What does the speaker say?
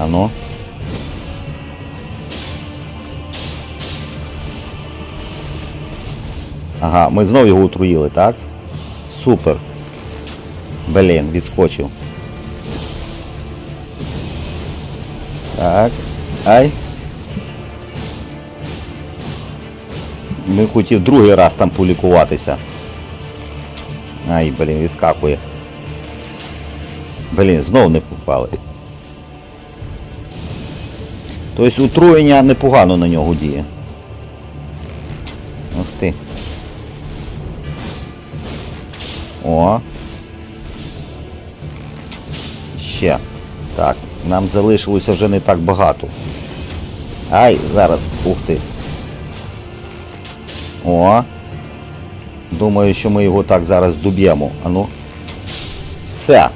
Ану. Ага, ми знову його отруїли, так? Супер. Блін, відскочив. Так. Ай. Ми хотів другий раз там полікуватися. Ай, блін, відскакує. Блін, знов не попали. Тобто отруєння непогано на нього діє. Ух ти. О. Ще. Так, нам залишилося вже не так багато. Ай, зараз, ух ти. О. Думаю, що ми його так зараз доб'ємо. Ану. Все.